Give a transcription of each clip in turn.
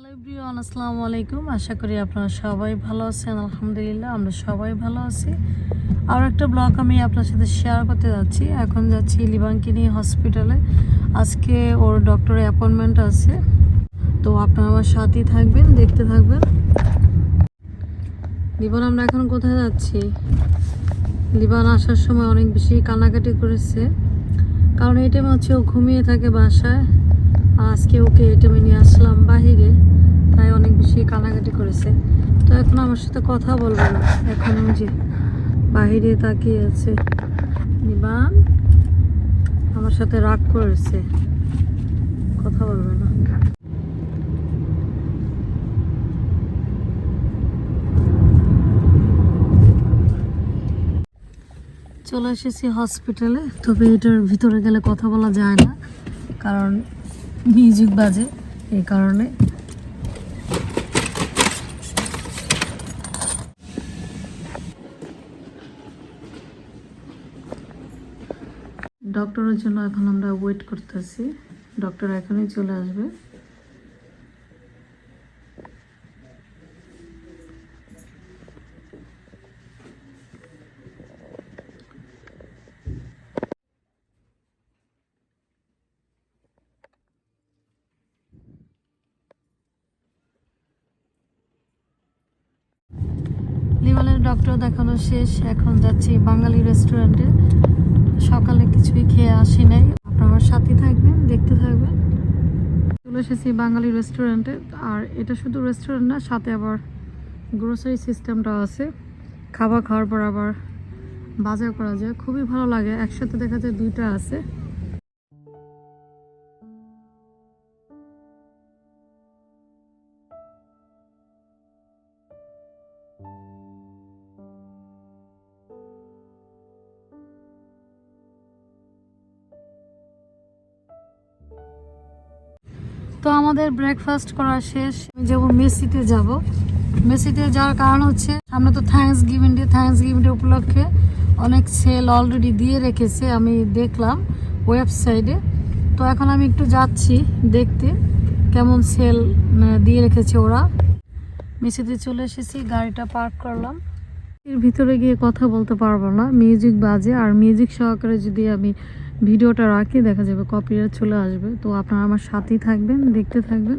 Hello everyone, আসসালামু আলাইকুম। আশা করি আপনারা সবাই ভালো আছেন, আলহামদুলিল্লাহ, আমরা সবাই ভালো আছি। আর একটা ব্লগ আমি আপনার সাথে শেয়ার করতে যাচ্ছি। এখন যাচ্ছি লিবানকে নিয়ে হসপিটালে আজকে ওর ডক্টরের অ্যাপয়েন্টমেন্ট আছে। তো আপনারা আমার সাথেই থাকবেন, দেখতে থাকবেন। লিবান, আমরা এখন কোথায় যাচ্ছি? লিবান আসার সময় অনেক বেশি কান্নাকাটি করেছে। কারণ এই টাইমে হচ্ছে ও ঘুমিয়ে থাকে বাসায়। আজকে ওকে এটিএমে নিয়ে আসলাম বাহিরে। তাই অনেক বেশি কানাকাটি করেছে। তো এখন আমার সাথে কথা বলবে না। এখন যে বাহিরে তাকিয়ে আছে নিবান। আমার সাথে রাগ করেছে। কথা বলবে না। চলে এসেছি হসপিটালে। তবে এটার ভিতরে গেলে কথা বলা যায় না, কারণ মিউজিক বাজে, এই কারণে ডক্টরের জন্য এখন আমরা ওয়েট করতেছি। ডক্টর এখনই চলে আসবে। ডক্টর দেখানো শেষ। এখন যাচ্ছি বাঙালি রেস্টুরেন্টে সকালে কিছুই খেয়ে আসি নাই। আপনার সাথে থাকবেন, দেখতে থাকবেন। চলে এসেছি বাঙালি রেস্টুরেন্টে আর এটা শুধু রেস্টুরেন্ট না, সাথে আবার গ্রোসারি সিস্টেমটা আছে। খাবার খাওয়ার পর আবার বাজার করা যায়। খুবই ভালো লাগে। একসাথে দেখা যায় দুইটা আছে। তো আমাদের ব্রেকফাস্ট করা শেষ। আমি যাব মেসিতে যাব। মেসিতে যাওয়ার কারণ হচ্ছে, সামনে তো thanks giving day thanks giving day উপলক্ষে অনেক সেল অলরেডি দিয়ে রেখেছে, আমি দেখলাম ওয়েবসাইটে তো এখন আমি একটু যাচ্ছি দেখতে, কেমন সেল দিয়ে রেখেছে ওরা। মেসিতে চলে এসেছি, গাড়িটা পার্ক করলাম। এর ভিতরে গিয়ে কথা বলতে পারব না মিউজিক বাজে, আর মিউজিক সহকারে যদি আমি ভিডিওটা রাখি দেখা যাবে কপিরাইট চলে আসবে। তো আপনারা আমার সাথেই থাকবেন দেখতে থাকবেন।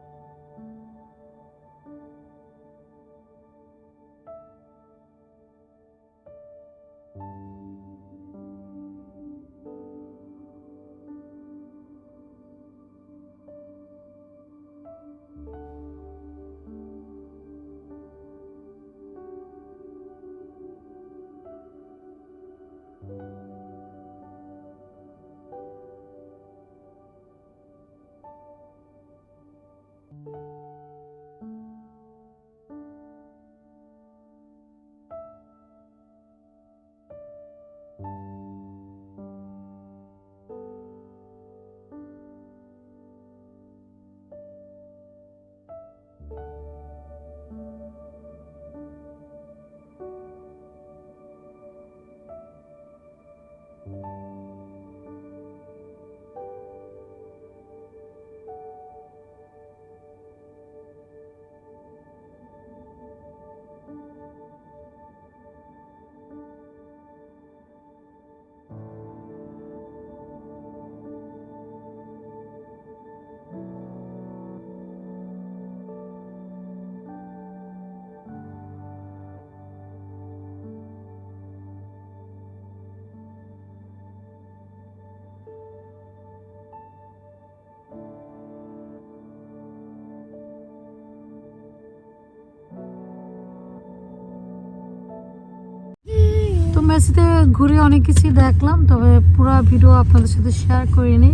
মেসিতে ঘুরে অনেক কিছুই দেখলাম, তবে পুরো ভিডিও আপনাদের সাথে শেয়ার করিনি।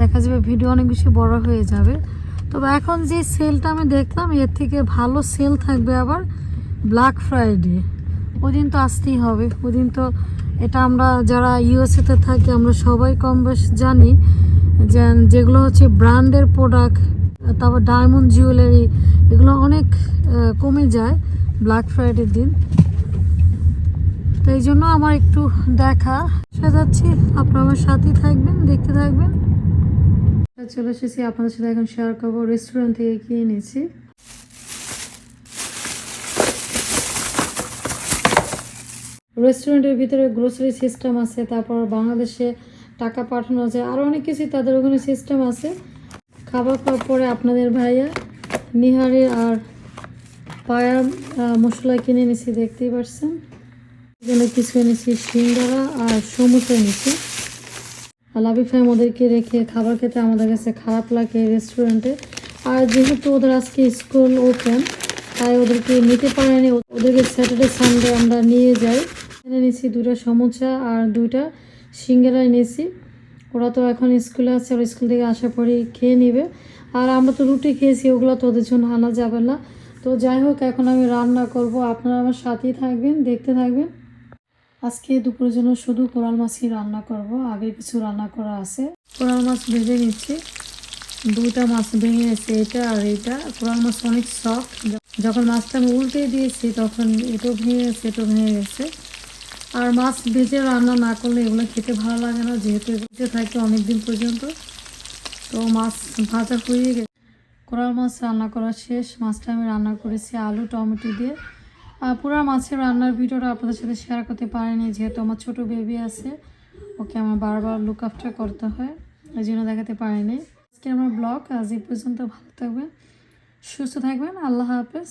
দেখা যাবে ভিডিও অনেক বেশি বড় হয়ে যাবে। তবে এখন যে সেলটা আমি দেখলাম, এর থেকে ভালো সেল থাকবে আবার ব্ল্যাক ফ্রাইডে ওই দিন তো আসতেই হবে। ওই দিন তো এটা আমরা যারা ইউএসএতে থাকি, আমরা সবাই কম বেশ জানি যেগুলো হচ্ছে ব্র্যান্ডের প্রোডাক্ট তারপর ডায়মন্ড জুয়েলারি এগুলো অনেক কমে যায় ব্ল্যাক ফ্রাইডের দিন। তো এই জন্য আমার একটু দেখা সাজাচ্ছি। আপনারা আমার সাথেই থাকবেন, দেখতে থাকবেন। চলে এসেছি আপনাদের সাথে এখন শেয়ার করব রেস্টুরেন্ট থেকে কি এনেছি। রেস্টুরেন্টের ভিতরে গ্রোসারি সিস্টেম আছে, তারপর বাংলাদেশে টাকা পাঠানো যায় আরও অনেক কিছুই তাদের ওখানে সিস্টেম আছে। খাবার খাওয়ার পরে আপনাদের ভাইয়া নিহারি আর পায়া মশলা কিনে এনেছি, দেখতেই পাচ্ছেন এখানে কিছু এনেছি সিঙ্গারা আর সমুচা এনেছি। আর লাভি ফ্যাম ওদেরকে রেখে খাবার খেতে আমাদের কাছে খারাপ লাগে রেস্টুরেন্টে আর যেহেতু ওদের আজকে স্কুল ওপেন তাই ওদেরকে নিতে পারেনি। ওদেরকে স্যাটারডে সানডে আমরা নিয়ে যাই। এনে নিয়েছি দুটা সমুচা আর দুইটা সিঙ্গারা এনেছি। ওরা তো এখন স্কুলে আছে ওরা স্কুল থেকে আসার পরেই খেয়ে নেবে। আর আমরা তো রুটি খেয়েছি, ওগুলো তো ওদের জন্য আনা যাবে না। তো যাই হোক, এখন আমি রান্না করব। আপনারা আমার সাথেই থাকবেন, দেখতে থাকবেন। আজকে দুপুরের জন্য শুধু কোরাল মাছই রান্না করব। আগে কিছু রান্না করা আছে। কোরাল মাছ ভেজে নিচ্ছি। দুইটা মাছ ভেঙে গেছে, এটা আর এটা। কোরাল মাছ অনেক সফট যখন মাছটা আমি উল্টে দিয়েছি, তখন এটাও ভেঙে গেছে এটাও ভেঙে গেছে। আর মাছ ভেজে রান্না না করলে এগুলো খেতে ভালো লাগে না, যেহেতু এগুলো থাকে অনেক দিন পর্যন্ত। তো মাছ ভাজা হয়ে গেছে। কোরাল মাছ রান্না করা শেষ। মাছটা আমি রান্না করেছি আলু, টমেটো দিয়ে। পুরো মাছের রান্নার ভিডিওটা আপনাদের সাথে শেয়ার করতে পারিনি, যেহেতু আমার ছোট বেবি আছে। ওকে আমার বারবার লুক আফটার করতে হয় ওই জন্য দেখাতে পারিনি। আজকে আমার ব্লগ আজ এই পর্যন্ত ভালো থাকবেন, সুস্থ থাকবেন, আল্লাহ হাফেজ।